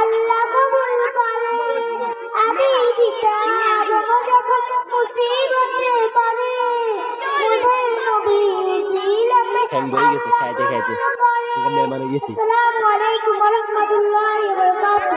আল্লাহ কবুল করে। আমি পিতা আদম যখন মুসিবতে পারে মুদের নবী জিলাতে বই গেছে খাইতে খাইতে। আল্লাহ কবুল গেছি। আসসালামু আলাইকুম ওয়া রাহমাতুল্লাহি।